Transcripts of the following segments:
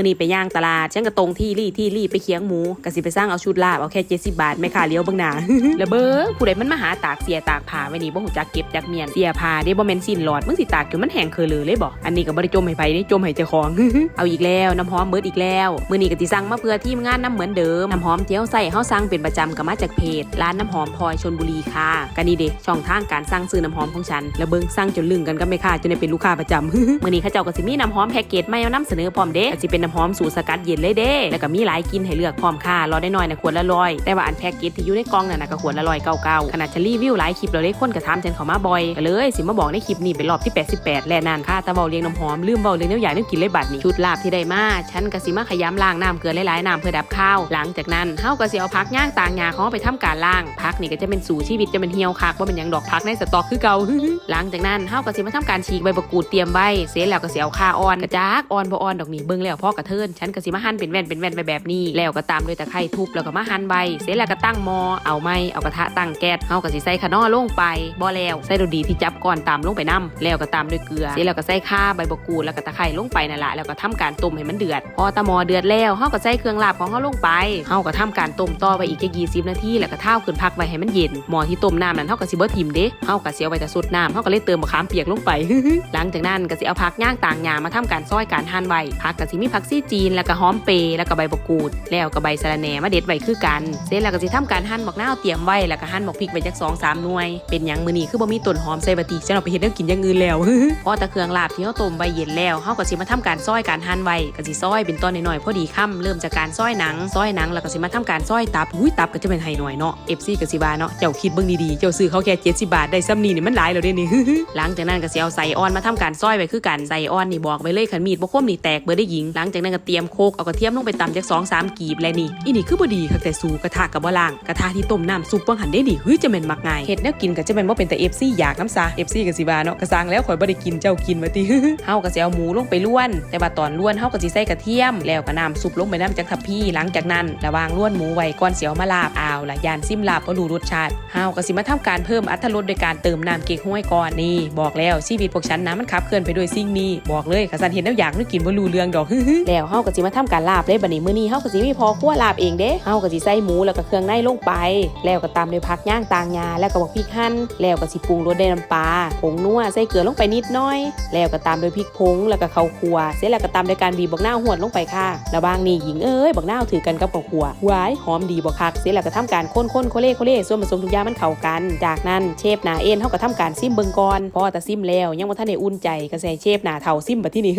มื้อนี้ไปย่างตลาดฉันก็ตรงที่รี่ที่รี่ไปเคียงหมูก็สิไปสร้างเอาชุดลาบเอาแค่70บาทแม่ค้าเลี้ยวเบิ่งหน้าแล้วเบิ่งผู้ใดมันมาหาตากเสียตากผ้าไว้นี่บ่ฮู้จักเก็บจักเมียนเสียผ้าเด้บ่แม่นสิ้นหลอดมึงสิตากจนมันแห้งเคอเลยเลยบ่อันนี้ก็บ่ได้จมให้ไผนี่จมให้เจ้าของ เอาอีกแล้วน้ำหอมเบิดอีกแล้วมื้อนี้ก็สิสั่งมาเพื่อทีมงานน้ำเหมือนเดิมน้ำหอมที่เฮาใส่เฮาสั่งเป็นประจำก็มาจากเพจร้านน้ำหอมพลอยชลบุรีค่ะก็นี่เด้ช่องทางการสั่งซื้อน้ำหอมของฉันแล้วเบิ่งสั่งจนลึงกันกับแม่ค้าจนได้เป็นลูกค้าประจำมื้อนี้เขาเจ้าก็สิมีน้ำหอมแพ็กเกจใหม่เอานํเสนอพร้อมเด้ก็สิเป็นน้ำหอมสูตรสกัดเย็นเลยเด้ แล้วก็มีหลายกินให้เลือกพร้อมค่ะรอได้น้อยนะขวดละร้อยแต่ว่าอันแพ็กเกจที่อยู่ในกล่องนั่นน่ะก็ขวดละร้อยเก้าเก้าขนาดฉันรีวิวหลายคลิปแล้วเลยคนก็ถามฉันเขามาบ่อยก็เลย สิมาบอกในคลิปนี้เป็นรอบที่ 88 และนั่นค่ะแต่เว้าเรียงน้ำหอมลืมเว้าเรียงแนวใหญ่แนวกินเลยบัดนี้ชุดลาบที่ได้มาฉันก็สิมาขยำล้างน้ำเกลือหลายๆน้ำเพื่อดับข้าวหลังจากนั้นเฮาก็สิเอาพักย่างต่างยาเขาไปทำการล้างพักนี่ก็จะเป็นสู่ชีวิตจะเป็นเหี่ยวคักว่าเป็นยังดอกพักในสต็อกคือเก่าหลังจากนั้นเฮาก็สิมาทำการฉีกใบมะกูดเตรียมไว้เสร็จแล้วก็สิเอาข่าอ่อนกระจากอ่อนบ่อ่อนดอกนี้เบิ่งแล้วพ่อกระเทินฉันก็สิมาหั่นเป็นแว่นเป็นแว่นไปแบบนี้ แล้วก็ตามด้วยตะไคร้ทุบแล้วก็มาหั่นใบ เสร็จแล้วก็ตั้งหม้อเอาไม้เอากระทะตั้งแก๊สเฮาก็สิใส่ขนอลงไปบ่แล้วใส่ดอกดีที่จับก่อนตามลงไปนํแล้วก็ตามด้วยเกลือเสร็จแล้วก็ใส่ข่าใบมะกรูดแล้วก็ตะไคร้ลงไปนั่นแหละแล้วก็ทำการต้มให้มันเดือด พอตะหมอเดือดแล้วเฮาก็ใส่เครื่องลาบของเฮาลงไปเฮาก็ทำการต้มต่อไปอีกแค่20นาทีแล้วก็เท้าขึ้นพักไว้ให้มันเย็นหม้อที่ต้มน้ำนั้นเฮาก็สิบ่ทิ่มเด้เฮาก็เสิเอาไว้แต่สุดน้ำเฮาก็เลยเติมมะขามเปียกลงไป หลังจากนั้นก็สิเอาผักย่างต่างหญ้ามาทำการซอยการหั่นไว้ผักก็สิมีผักักซี่จีน แล้วก็หอมเปแล้วก็ใบมะกรูด แล้วก็ใบสะระแหน่มาเด็ดไว้คือกัน เสร็จแล้วก็สิทำการหั่นบักนาวเตรียมไว้ แล้วก็หั่นบักพริกไว้จัก2 3หน่วย เป็นหยังมื้อนี้คือบ่มีต้นหอมใส่บัติฉันเอาไปเฮ็ดแนวกินอย่างอื่นแล้วพอแตะเครื่องลาบที่เฮาต้มไว้เย็นแล้วเฮาก็สิมาทำการซอยการหั่นไว้ก็สิซอยเป็นตอนน้อยๆพอดีค่ำเริ่มจากการซอยหนังซอยหนังแล้วก็สิมาทำการซอยตับอุ้ยตับก็จะเป็นไฮหน่อยเนาะ FC ก็สิว่าเนาะเจ้าคิดเบิ่งดีๆเจ้าซื้อเขาแค่70บาทได้ซ้ำนี้นี่มันหลายแล้วเด้นี่หลังจากนั้นก็สิเอาใส่ออนมาทำการซอยไว้คือกันใส่ออนนี่บอกไว้เลยคันมีดบ่คมนี่แตกเบิดได้หญิงหลังจากนั้นก็เตรียมโคกเอากระเทียมลงไปตำจัก2 3กีบและนี่อีนี่คือบ่ดีคักแต่สูกระทะกับบ่ล่างกระทะที่ต้มน้ำซุปบ่หันได้ดิเฮ้ยจะแม่นมักง่ายเฮ็ดแนวกินก็จะแม่นบ่าเป็นแต่ FC อยากน้ำซา FC ก็สิว่าเนาะกระซังแล้วข่อยบ่ได้กินเจ้ากินว่าติเฮาก็สิเอาหมูลงไปล้วน แต่ว่าตอนล้วนเฮาก็สิใส่กระเทียม แล้วก็น้ำซุปลงไปน้ำจากทัพพี่หลังจากนั้นระวางล้วนหมูไว้ก่อนเสิเอามาลาบอ้าวละยานซิมลาบบ่รู้รสชาติเฮาก็สิมาทำการเพิ่มอรรถรสโดยการเติมน้ำเก๊กฮวยก่อนนี่ บอกแล้วชีวิตพวกฉันนะมันขับเคลื่อนไปด้วยสิ่งนี้บอกเลยข้าสันเห็นแล้วอยากนึกกินบ่รู้เรื่องดอกฮึแล้วเฮาก็สิมาทำการลาบเลยบัดนี้มื้อนี้เฮาก็สิมีพอคั่วลาบเองเด้เฮาก็สิใส่หมูแล้วก็เครื่องในลงไป แล้วก็ตามด้วยผักย่างต่างยาแล้วก็บักพริกหั่นแล้วก็สิปรุงรสด้วยน้ำปลาผงนัวใส่เกลือลงไปนิดหน้อย แล้วก็ตามด้วยพริกผงแล้วก็ข้าวคั่วเสร็จแล้วก็ตามด้วยการบีบบักนาวหวดลงไปค่ะระหว่างนี้หญิงเอ้ยบักนาวถือกันกับข้าวคั่วหวายหอมดีบ่คักเสร็จแล้วก็ทำการคนๆโคเล่โคเล่ส่วนผสมทุกอย่างมันเข้ากัน จากนั้นเชฟหนาเอ็นเฮาก็ทำการซิมเบิ่งก่อนพอแต่ซิมแล้วยังบ่ทันได้อุ่นใจก็ใส่เชฟหนาเฒ่าซิมบัดที่นี่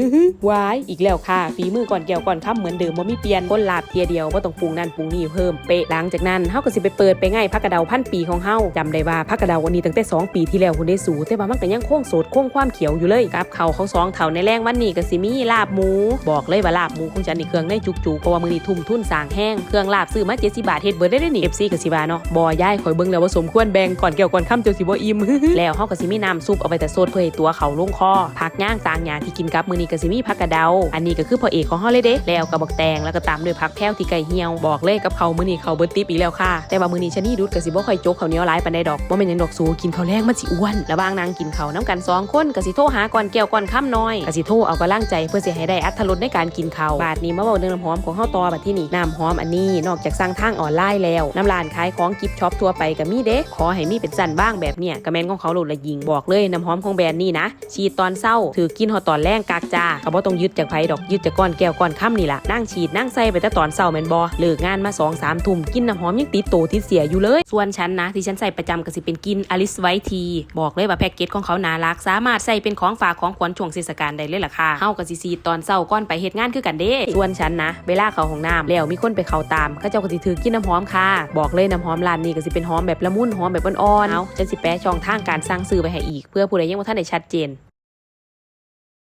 วายอีกแล้วค่ะฝีมือก่อนแก้วก่อนค่ำเหมือนเดิมบ่ามีเปลี่ยนคนลาบเทียเดียวบ่าต้องปรุงนั่นปรุงนี่เพิ่มเป๊ะหลังจากนั้นเฮาก็สิไปเปิดไปง่ายพักกระเดาพันปีของเฮาจำได้ว่าพักกระเดาวันนี้ตั้งแต่ 2 ปีที่แล้วคุณได้สูแต่ว่ามันก็ยังคงโสดคงความเขียวอยู่เลยกับเขาวเขาสองเท่าในแรงวันนี้ก็สิมีลาบหมู บอกเลยว่าลาบหมูของฉันนี่เครื่องในจุกๆเพราะว่ามื้อนี้ทุ่มทุนสร้างแห้งเครื่องลาบซื้อมา70บาทเฮ็ดเบิดได้เด้อนี่ FC ก็สิว่าเนาะบ่ย้ายข่อยเบิ่งแล้วว่าสมควรแบ่งก่อนแก้วก่อนค่ำจนสิบ่อิ่มแล้วเฮาก็สิมีน้ำซุปเอาไปแต่โซดเพื่อให้ตัวเขาลงคอผักย่างต่างหญ้าที่กินกับมื้อนี้ก็สิมีผักกระเดาอันนี้ก็คือพ่อเอกของเฮาเลยเด้แล้วก็บักแตงแล้วก็ตามด้วยผักแพ้วที่ไก่เหี่ยว บอกเลยกับเขามื้อนี้เขาเบิดติปอีกแล้วค่ะ แต่ว่ามื้อนี้ชะนี่ดุดก็สิบ่ค่อยจกเขาเหนียวหลายปานใดดอกบ่แม่นหยังดอกสูกินข้าวแรงมันสิอ้วนระหว่างนางกินเขาน้ำกันสองคนก็สิโทรหาก่อนแก้วก่อนค่ำน้อยก็สิโทรเอากำลังใจเพื่อสิให้ได้อรรถรสในการกินเขาบาดนี้มาเว้าเรื่องน้ำหอมของเฮาต่อบัดที่นี่น้ำหอมอันนี้นอกจากสั่งทางออนไลน์แล้วน้ำร้านขายของกิฟช็อปทั่วไปก็มีเด้ขอให้มีเป็นสั้นบ้างแบบเนี้ยก็แมนของเขาโหลดละยิงบอกเลยน้ำหอมของแบรนด์นี้นะฉีดตอนเศร้าถือกินหอตอนแรงกากจ้าก็บ่ต้องยึดจากไผดอกยึดจากก้อนแก้วก้อนค่ำนี่ละนั่งฉีดนั่งใส่ไปแต่ตอนเศร้าแมนบ่เลิกงานมา2องสามทุ่มกินน้ำหอมยังติดโตติดเสียอยู่เลย ส่วนฉันนะที่ฉันใส่ประจำก็สิเป็นกินอลิสไวที บอกเลยว่าแพ็กเกจของเขาน่ารัก สามารถใส่เป็นของฝากของขวัญช่วงเทศกาลได้เลยล่ะค่ะเฮาก็สิฉีตอนเศร้าก่อนไปเฮ็ดงานคือกันเด้ ส่วนฉันนะ เวลาเขาห้องน้ำแล้วมีคนไปเขาตามเขาเจ้าก็สิถือกินน้ำหอมค่ะ บอกเลยน้ำหอมร้านนี้ก็สิเป็นหอมแบบละมุนหอมแบบอ่อนๆเอาฉันสิแปะช่องทางการสั่งซื้อไปให้อีก เพื่อผู้ใดยังบ่ทันได้ชัดเจน